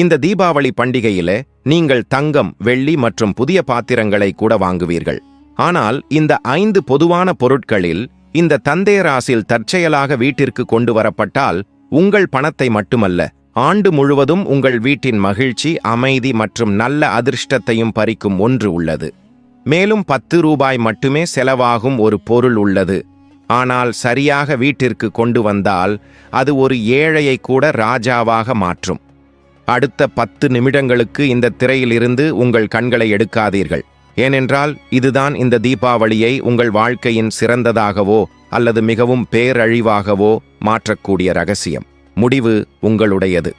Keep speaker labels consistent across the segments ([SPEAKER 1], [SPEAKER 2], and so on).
[SPEAKER 1] இந்த தீபாவளி பண்டிகையில நீங்கள் தங்கம் வெள்ளி மற்றும் புதிய பாத்திரங்களை கூட வாங்குவீர்கள். ஆனால் இந்த ஐந்து பொதுவான பொருட்களில் இந்த தந்தேராசில் தற்செயலாக வீட்டிற்கு கொண்டு வரப்பட்டால் உங்கள் பணத்தை மட்டுமல்ல ஆண்டு முழுவதும் உங்கள் வீட்டின் மகிழ்ச்சி அமைதி மற்றும் நல்ல அதிர்ஷ்டத்தையும் பறிக்கும் ஒன்று உள்ளது. மேலும் பத்து ரூபாய் மட்டுமே செலவாகும் ஒரு பொருள் உள்ளது. ஆனால் சரியாக வீட்டிற்கு கொண்டு வந்தால் அது ஒரு ஏழையை கூட ராஜாவாக மாற்றும். அடுத்த பத்து நிமிடங்களுக்கு இந்த திரையிலிருந்து உங்கள் கண்களை எடுக்காதீர்கள். ஏனென்றால் இதுதான் இந்த தீபாவளியை உங்கள் வாழ்க்கையின் சிறந்ததாகவோ அல்லது மிகவும் பேரழிவாகவோ மாற்றக்கூடிய ரகசியம். முடிவு உங்களுடையது.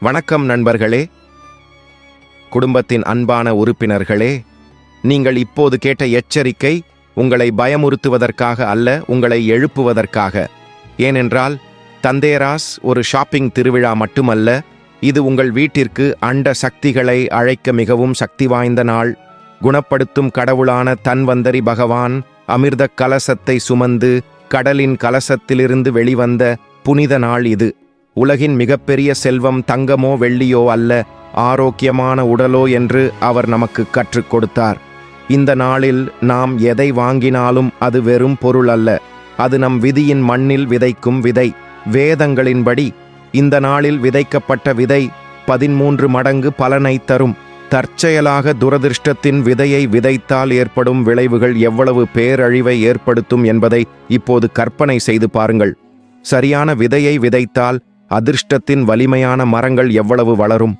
[SPEAKER 1] வணக்கம் நண்பர்களே. குடும்பத்தின் அன்பான உறுப்பினர்களே நீங்கள் இப்போது கேட்ட எச்சரிக்கை உங்களை பயமுறுத்துவதற்காக அல்ல உங்களை எழுப்புவதற்காக. ஏனென்றால் தந்தேராஸ் ஒரு ஷாப்பிங் திருவிழா மட்டுமல்ல இது உங்கள் வீட்டிற்கு அண்ட சக்திகளை அழைக்க மிகவும் சக்தி வாய்ந்த நாள். குணப்படுத்தும் கடவுளான தன்வந்தரி பகவான் அமிர்த கலசத்தை சுமந்து கடலின் கலசத்திலிருந்து வெளிவந்த புனித நாள் இது. உலகின் மிகப்பெரிய செல்வம் தங்கமோ வெள்ளியோ அல்ல ஆரோக்கியமான உடலோ என்று அவர் நமக்கு கற்றுக் கொடுத்தார். இந்த நாளில் நாம் எதை வாங்கினாலும் அது வெறும் பொருள் அல்ல அது நம் விதியின் மண்ணில் விதைக்கும் விதை. வேதங்களின்படி இந்த நாளில் விதைக்கப்பட்ட விதை பதிமூன்று மடங்கு பலனை தரும். தற்செயலாக துரதிருஷ்டத்தின் விதையை விதைத்தால் ஏற்படும் விளைவுகள் எவ்வளவு பேரழிவை ஏற்படுத்தும் என்பதை இப்போது கற்பனை செய்து பாருங்கள். சரியான விதையை விதைத்தால் அதிர்ஷ்டத்தின் வலிமையான மரங்கள் எவ்வளவு வளரும்.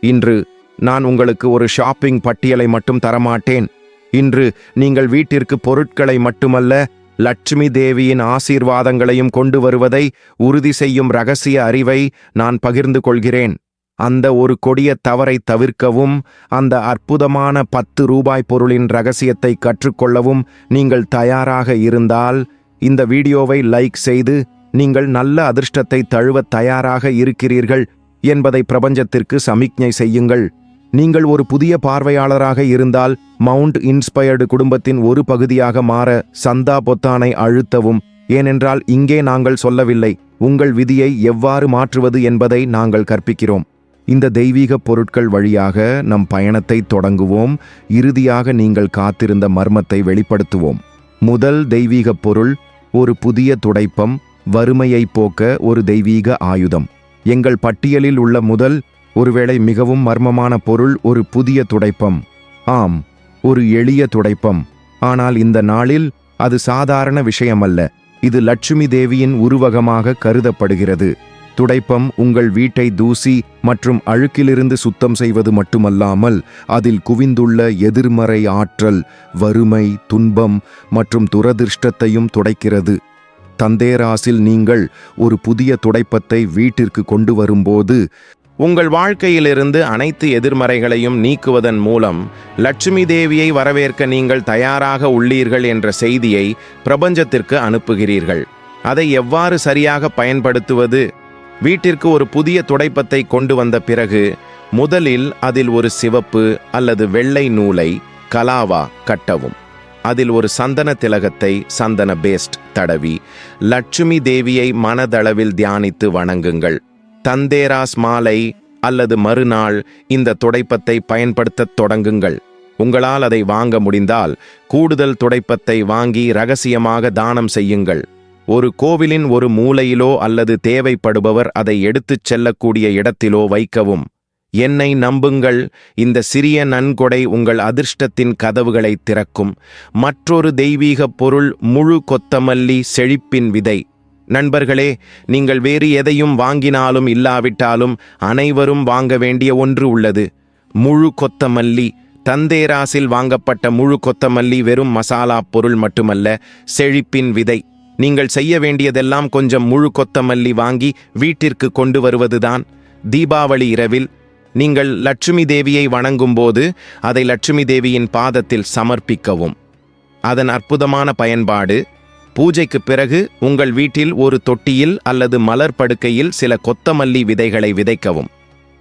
[SPEAKER 1] இன்று நான் உங்களுக்கு ஒரு ஷாப்பிங் பட்டியலை மட்டும் தரமாட்டேன். இன்று நீங்கள் வீட்டிற்கு பொருட்களை மட்டுமல்ல லட்சுமி தேவியின் ஆசீர்வாதங்களையும் கொண்டு வருவதை உறுதி செய்யும் ரகசிய அறிவை நான் பகிர்ந்து கொள்கிறேன். அந்த ஒரு கொடிய தவறை தவிர்க்கவும் அந்த அற்புதமான பத்து ரூபாய் பொருளின் ரகசியத்தை கற்றுக்கொள்ளவும் நீங்கள் தயாராக இருந்தால் இந்த வீடியோவை லைக் செய்து நீங்கள் நல்ல அதிர்ஷ்டத்தை தழுவ தயாராக இருக்கிறீர்கள் என்பதை பிரபஞ்சத்திற்கு சமிக்ஞை செய்யுங்கள். நீங்கள் ஒரு புதிய பார்வையாளராக இருந்தால் மவுண்ட் இன்ஸ்பயர்டு குடும்பத்தின் ஒரு பகுதியாக மாற சந்தா பொத்தானை அழுத்தவும். ஏனென்றால் இங்கே நாங்கள் சொல்லவில்லை உங்கள் விதியை எவ்வாறு மாற்றுவது என்பதை நாங்கள் கற்பிக்கிறோம். இந்த தெய்வீக பொருட்கள் வழியாக நம் பயணத்தை தொடங்குவோம் இறுதியாக நீங்கள் காத்திருந்த மர்மத்தை வெளிப்படுத்துவோம். முதல் தெய்வீக பொருள் ஒரு புதிய துடைப்பம் வறுமையை போக்க ஒரு தெய்வீக ஆயுதம். எங்கள் பட்டியலில் உள்ள முதல் ஒருவேளை மிகவும் மர்மமான பொருள் ஒரு புதிய துடைப்பம். ஆம் ஒரு எளிய துடைப்பம். ஆனால் இந்த நாளில் அது சாதாரண விஷயமல்ல. இது லட்சுமி தேவியின் உருவகமாக கருதப்படுகிறது. துடைப்பம் உங்கள் வீட்டை தூசி மற்றும் அழுக்கிலிருந்து சுத்தம் செய்வது மட்டுமல்லாமல் அதில் குவிந்துள்ள எதிர்மறை ஆற்றல் வறுமை துன்பம் மற்றும் துரதிர்ஷ்டத்தையும் துடைக்கிறது. தந்தேராசில் நீங்கள் ஒரு புதிய துடைப்பத்தை வீட்டிற்கு கொண்டு வரும்போது உங்கள் வாழ்க்கையிலிருந்து அனைத்து எதிர்மறைகளையும் நீக்குவதன் மூலம் லட்சுமி தேவியை வரவேற்க நீங்கள் தயாராக உள்ளீர்கள் என்ற செய்தியை பிரபஞ்சத்திற்கு அனுப்புகிறீர்கள். அதை எவ்வாறு சரியாக பயன்படுத்துவது? வீட்டிற்கு ஒரு புதிய துடைப்பத்தை கொண்டு வந்த பிறகு முதலில் அதில் ஒரு சிவப்பு அல்லது வெள்ளை நூலை கலாவா கட்டவும். அதில் ஒரு சந்தன திலகத்தை சந்தன பேஸ்ட் தடவி லட்சுமி தேவியை மனதளவில் தியானித்து வணங்குங்கள். தந்தேராஸ் மாலை அல்லது மறுநாள் இந்த துடைப்பத்தை பயன்படுத்தத் தொடங்குங்கள். உங்களால் அதை வாங்க முடிந்தால் கூடுதல் துடைப்பத்தை வாங்கி ரகசியமாக தானம் செய்யுங்கள். ஒரு கோவிலின் ஒரு மூலையிலோ அல்லது தேவைப்படுபவர் அதை எடுத்துச் செல்லக்கூடிய இடத்திலோ வைக்கவும். என்னை நம்புங்கள் இந்த சிறிய நன்கொடை உங்கள் அதிர்ஷ்டத்தின் கதவுகளை திறக்கும். மற்றொரு தெய்வீக பொருள் முழு கொத்தமல்லி செழிப்பின் விதை. நண்பர்களே நீங்கள் வேறு எதையும் வாங்கினாலும் இல்லாவிட்டாலும் அனைவரும் வாங்க வேண்டிய ஒன்று உள்ளது. முழு கொத்தமல்லி தந்தேராசில் வாங்கப்பட்ட முழு கொத்தமல்லி வெறும் மசாலா பொருள் மட்டுமல்ல செழிப்பின் விதை. நீங்கள் செய்ய வேண்டியதெல்லாம் கொஞ்சம் முழு கொத்தமல்லி வாங்கி வீட்டிற்கு கொண்டு வருவதுதான். தீபாவளி இரவில் நீங்கள் லட்சுமி தேவியை வணங்கும்போது அதை லட்சுமி தேவியின் பாதத்தில் சமர்ப்பிக்கவும். அதன் அற்புதமான பயன்பாடு பூஜைக்கு பிறகு உங்கள் வீட்டில் ஒரு தொட்டியில் அல்லது மலர் படுக்கையில் சில கொத்தமல்லி விதைகளை விதைக்கவும்.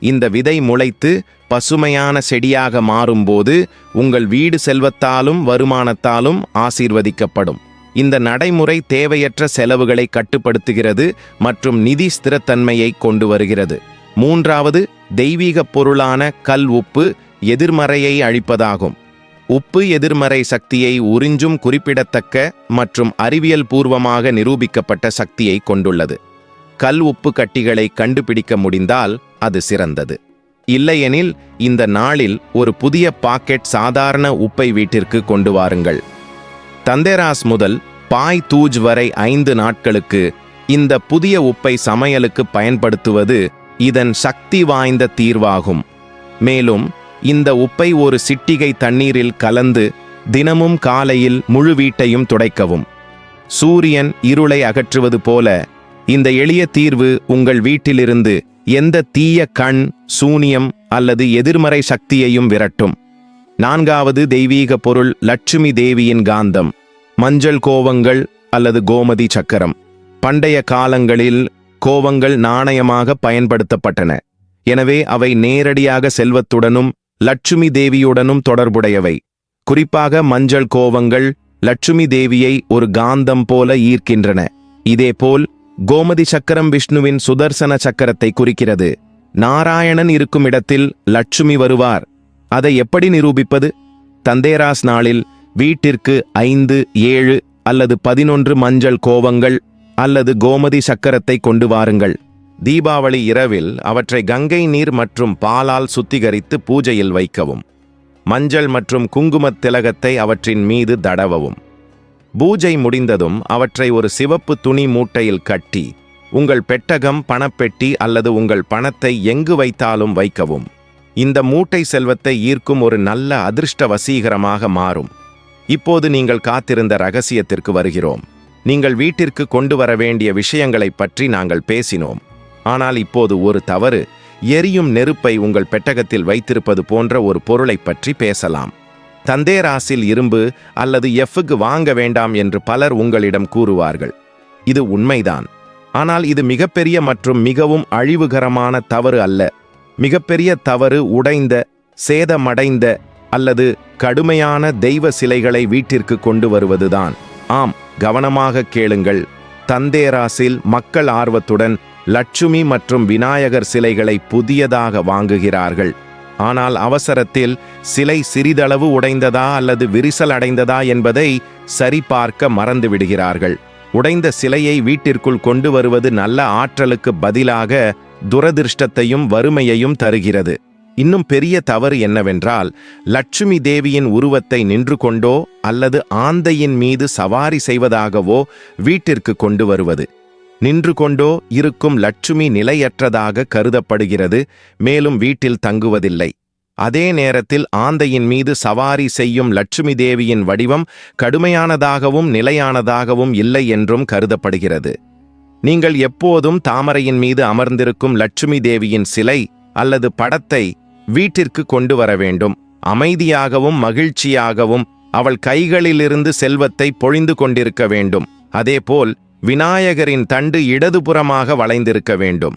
[SPEAKER 1] இந்த விதை முளைத்து பசுமையான செடியாக மாறும்போது உங்கள் வீடு செல்வத்தாலும் வருமானத்தாலும் ஆசீர்வதிக்கப்படும். இந்த நடைமுறை தேவையற்ற செலவுகளை கட்டுப்படுத்துகிறது மற்றும் நிதி ஸ்திரத்தன்மையை கொண்டு வருகிறது. மூன்றாவது தெய்வீகப் பொருளான கல் உப்பு எதிர்மறையை அழிப்பதாகும். உப்பு எதிர்மறை சக்தியை உறிஞ்சும் குறிப்பிடத்தக்க மற்றும் அறிவியல் பூர்வமாக நிரூபிக்கப்பட்ட சக்தியை கொண்டுள்ளது. கல் உப்பு கட்டிகளை கண்டுபிடிக்க முடிந்தால் அது சிறந்தது. இல்லையெனில் இந்த நாளில் ஒரு புதிய பாக்கெட் சாதாரண உப்பை வீட்டிற்கு கொண்டு வாருங்கள். தந்தேராஸ் முதல் பாய் தூஜ் வரை ஐந்து நாட்களுக்கு இந்த புதிய உப்பை சமையலுக்கு பயன்படுத்துவது இதன் சக்தி வாய்ந்த தீர்வாகும். மேலும் இந்த உப்பை ஒரு சிட்டிகை தண்ணீரில் கலந்து தினமும் காலையில் முழு வீட்டையும் துடைக்கவும். சூரியன் இருளை அகற்றுவது போல இந்த எளிய தீர்வு உங்கள் வீட்டிலிருந்து எந்த தீய கண் சூனியம் அல்லது எதிர்மறை சக்தியையும் விரட்டும். நான்காவது தெய்வீக பொருள் லட்சுமி தேவியின் காந்தம். மஞ்சள் கோவங்கள் அல்லது கோமதி சக்கரம். பண்டைய காலங்களில் கோவங்கள் நாணயமாக பயன்படுத்தப்பட்டன. எனவே அவை நேரடியாக செல்வத்துடனும் லட்சுமி தேவியுடனும் தொடர்புடையவை. குறிப்பாக மஞ்சள் கோவங்கள் லட்சுமி தேவியை ஒரு காந்தம் போல ஈர்க்கின்றன. இதேபோல் கோமதி சக்கரம் விஷ்ணுவின் சுதர்சன சக்கரத்தை குறிக்கிறது. நாராயணன் இருக்கும் இடத்தில் லட்சுமி வருவார். அதை எப்படி நிரூபிப்பது? தந்தேராஸ் நாளில் வீட்டிற்கு ஐந்து ஏழு அல்லது பதினொன்று மஞ்சள் கோவங்கள் அல்லது கோமதி சக்கரத்தை கொண்டு வாருங்கள். தீபாவளி இரவில் அவற்றை கங்கை நீர் மற்றும் பாலால் சுத்திகரித்து பூஜையில் வைக்கவும். மஞ்சள் மற்றும் குங்குமத் திலகத்தை அவற்றின் மீது தடவவும். பூஜை முடிந்ததும் அவற்றை ஒரு சிவப்பு துணி மூட்டையில் கட்டி உங்கள் பெட்டகம் பணப்பெட்டி அல்லது உங்கள் பணத்தை எங்கு வைத்தாலும் வைக்கவும். இந்த மூட்டை செல்வத்தை ஈர்க்கும் ஒரு நல்ல அதிர்ஷ்ட வசீகரமாக மாறும். இப்போது நீங்கள் காத்திருந்த ரகசியத்திற்கு வருகிறோம். நீங்கள் வீட்டிற்கு கொண்டு வர வேண்டிய விஷயங்களைப் பற்றி நாங்கள் பேசினோம். ஆனால் இப்போது ஒரு தவறு. எரியும் நெருப்பை உங்கள் பெட்டகத்தில் வைத்திருப்பது போன்ற ஒரு பொருளைப் பற்றி பேசலாம். தந்தேராசில் இரும்பு அல்லது எஃப்க்கு வாங்க வேண்டாம் என்று பலர் உங்களிடம் கூறுவார்கள். இது உண்மைதான். ஆனால் இது மிகப்பெரிய மற்றும் மிகவும் அழிவுகரமான தவறு அல்ல. மிகப்பெரிய தவறு உடைந்த சேதமடைந்த அல்லது கடுமையான தெய்வ சிலைகளை வீட்டிற்கு கொண்டு வருவதுதான். ஆம் கவனமாக கேளுங்கள். தந்தேராசில் மக்கள் ஆர்வத்துடன் லட்சுமி மற்றும் விநாயகர் சிலைகளை புதியதாக வாங்குகிறார்கள். ஆனால் அவசரத்தில் சிலை சிறிதளவு உடைந்ததா அல்லது விரிசல் அடைந்ததா என்பதை சரிபார்க்க மறந்துவிடுகிறார்கள். உடைந்த சிலையை வீட்டிற்குள் கொண்டு வருவது நல்ல ஆற்றலுக்கு பதிலாக துரதிர்ஷ்டத்தையும் வறுமையையும் தருகிறது. இன்னும் பெரிய தவறு என்னவென்றால் லட்சுமி தேவியின் உருவத்தை நின்று கொண்டோ அல்லது ஆந்தையின் மீது சவாரி செய்வதாகவோ வீட்டிற்கு கொண்டு வருவது. நின்று கொண்டோ இருக்கும் லட்சுமி நிலையற்றதாக கருதப்படுகிறது மேலும் வீட்டில் தங்குவதில்லை. அதே நேரத்தில் ஆந்தையின் மீது சவாரி செய்யும் லட்சுமி தேவியின் வடிவம் கடுமையானதாகவும் நிலையானதாகவும் இல்லை என்றும் கருதப்படுகிறது. நீங்கள் எப்போதும் தாமரையின் மீது அமர்ந்திருக்கும் லட்சுமி தேவியின் சிலை அல்லது படத்தை வீட்டிற்கு கொண்டு வர வேண்டும். அமைதியாகவும் மகிழ்ச்சியாகவும் அவள் கைகளிலிருந்து செல்வத்தை பொழிந்து கொண்டிருக்க வேண்டும். அதேபோல் விநாயகரின் தண்டு இடதுபுறமாக வளைந்திருக்க வேண்டும்.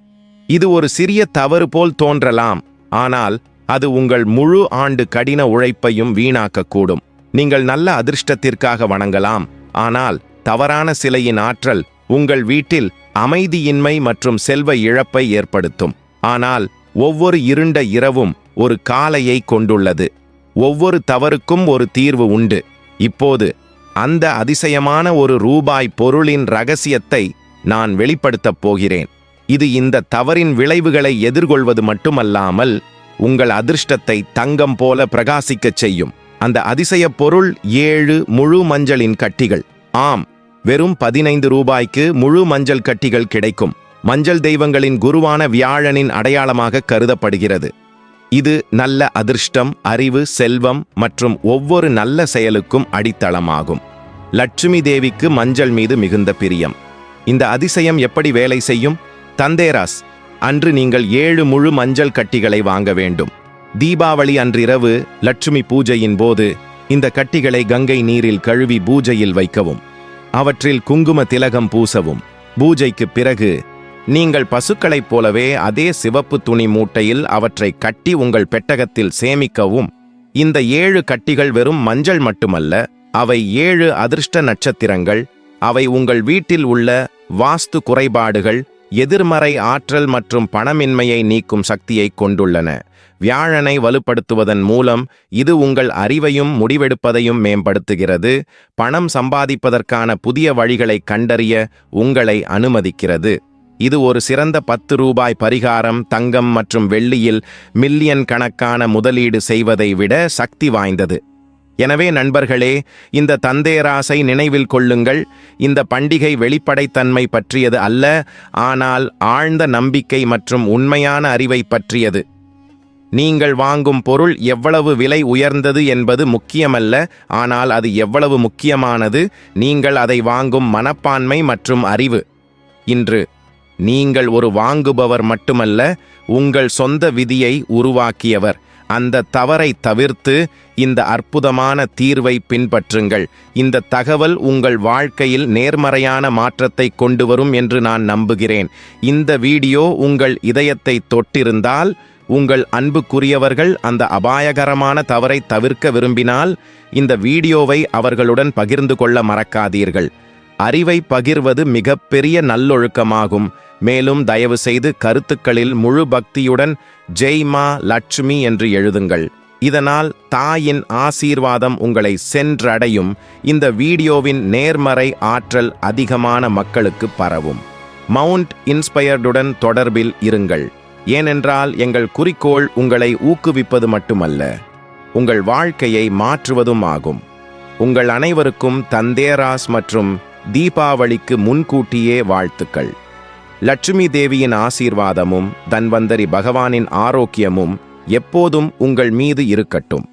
[SPEAKER 1] இது ஒரு சிறிய தவறு போல் தோன்றலாம். ஆனால் அது உங்கள் முழு ஆண்டு கடின உழைப்பையும் வீணாக்கக்கூடும். நீங்கள் நல்ல அதிர்ஷ்டத்திற்காக வணங்கலாம். ஆனால் தவறான சிலையின் ஆற்றல் உங்கள் வீட்டில் அமைதியின்மை மற்றும் செல்வ இழப்பை ஏற்படுத்தும். ஆனால் ஒவ்வொரு இருண்ட இரவும் ஒரு காலையை கொண்டுள்ளது. ஒவ்வொரு தவறுக்கும் ஒரு தீர்வு உண்டு. இப்போது அந்த அதிசயமான ஒரு ரூபாய் பொருளின் ரகசியத்தை நான் வெளிப்படுத்தப் போகிறேன். இது இந்த தவறின் விளைவுகளை எதிர்கொள்வது மட்டுமல்லாமல் உங்கள் அதிர்ஷ்டத்தை தங்கம் போல பிரகாசிக்கச் செய்யும். அந்த அதிசய பொருள் ஏழு முழு மஞ்சளின் கட்டிகள். ஆம் வெறும் பதினைந்து ரூபாய்க்கு முழு மஞ்சள் கட்டிகள் கிடைக்கும். மஞ்சள் தெய்வங்களின் குருவான வியாழனின் அடையாளமாக கருதப்படுகிறது. இது நல்ல அதிர்ஷ்டம் அறிவு செல்வம் மற்றும் ஒவ்வொரு நல்ல செயலுக்கும் அடித்தளமாகும். லட்சுமி தேவிக்கு மஞ்சள் மீது மிகுந்த பிரியம். இந்த அதிசயம் எப்படி வேலை செய்யும்? தந்தேராஸ் அன்று நீங்கள் ஏழு முழு மஞ்சள் கட்டிகளை வாங்க வேண்டும். தீபாவளி அன்றிரவு லட்சுமி பூஜையின் போது இந்த கட்டிகளை கங்கை நீரில் கழுவி பூஜையில் வைக்கவும். அவற்றில் குங்கும திலகம் பூசவும். பூஜைக்கு பிறகு நீங்கள் பசுக்களைப் போலவே அதே சிவப்பு துணி மூட்டையில் அவற்றை கட்டி உங்கள் பெட்டகத்தில் சேமிக்கவும். இந்த ஏழு கட்டிகள் வெறும் மஞ்சள் மட்டுமல்ல அவை ஏழு அதிர்ஷ்ட நட்சத்திரங்கள் அவை உங்கள் வீட்டில் உள்ள வாஸ்து குறைபாடுகள் எதிர்மறை ஆற்றல் மற்றும் பணமின்மையை நீக்கும் சக்தியை கொண்டுள்ளன. வியாழனை வலுப்படுத்துவதன் மூலம் இது உங்கள் அறிவையும் முடிவெடுப்பதையும் மேம்படுத்துகிறது பணம் சம்பாதிப்பதற்கான புதிய வழிகளை கண்டறிய உங்களை அனுமதிக்கிறது. இது ஒரு சிறந்த பத்து ரூபாய் பரிகாரம் தங்கம் மற்றும் வெள்ளியில் மில்லியன் கணக்கான முதலீடு செய்வதை விட சக்தி வாய்ந்தது. எனவே நண்பர்களே இந்த தந்தேராசை நினைவில் கொள்ளுங்கள். இந்த பண்டிகை வெளிப்படைத்தன்மை பற்றியது அல்ல ஆனால் ஆழ்ந்த நம்பிக்கை மற்றும் உண்மையான அறிவை பற்றியது. நீங்கள் வாங்கும் பொருள் எவ்வளவு விலை உயர்ந்தது என்பது முக்கியமல்ல ஆனால் அது எவ்வளவு முக்கியமானது நீங்கள் அதை வாங்கும் மனப்பான்மை மற்றும் அறிவு. இன்று நீங்கள் ஒரு வாங்குபவர் மட்டுமல்ல உங்கள் சொந்த விதியை உருவாக்கியவர். அந்த தவறை தவிர்த்து இந்த அற்புதமான தீர்வை பின்பற்றுங்கள். இந்த தகவல் உங்கள் வாழ்க்கையில் நேர்மறையான மாற்றத்தை கொண்டு வரும் என்று நான் நம்புகிறேன். இந்த வீடியோ உங்கள் இதயத்தை தொட்டிருந்தால் உங்கள் அன்புக்குரியவர்கள் அந்த அபாயகரமான தவறை தவிர்க்க விரும்பினால் இந்த வீடியோவை அவர்களுடன் பகிர்ந்து கொள்ள மறக்காதீர்கள். அறிவை பகிர்வது மிகப்பெரிய நல்லொழுக்கமாகும். மேலும் தயவு செய்து கருத்துக்களில் முழு பக்தியுடன் ஜெய் மா லட்சுமி என்று எழுதுங்கள். இதனால் தாயின் ஆசீர்வாதம் உங்களை சென்றடையும். இந்த வீடியோவின் நேர்மறை ஆற்றல் அதிகமான மக்களுக்கு பரவும். மவுண்ட் இன்ஸ்பயர்டுடன் தொடர்பில் இருங்கள். ஏனென்றால் எங்கள் குறிக்கோள் உங்களை ஊக்குவிப்பது மட்டுமல்ல உங்கள் வாழ்க்கையை மாற்றுவதும் ஆகும். உங்கள் அனைவருக்கும் தந்தேராஸ் மற்றும் தீபாவளிக்கு முன்கூட்டியே வாழ்த்துக்கள். லட்சுமி தேவியின் ஆசீர்வாதமும் தன்வந்தரி பகவானின் ஆரோக்கியமும் எப்போதும் உங்கள் மீது இருக்கட்டும்.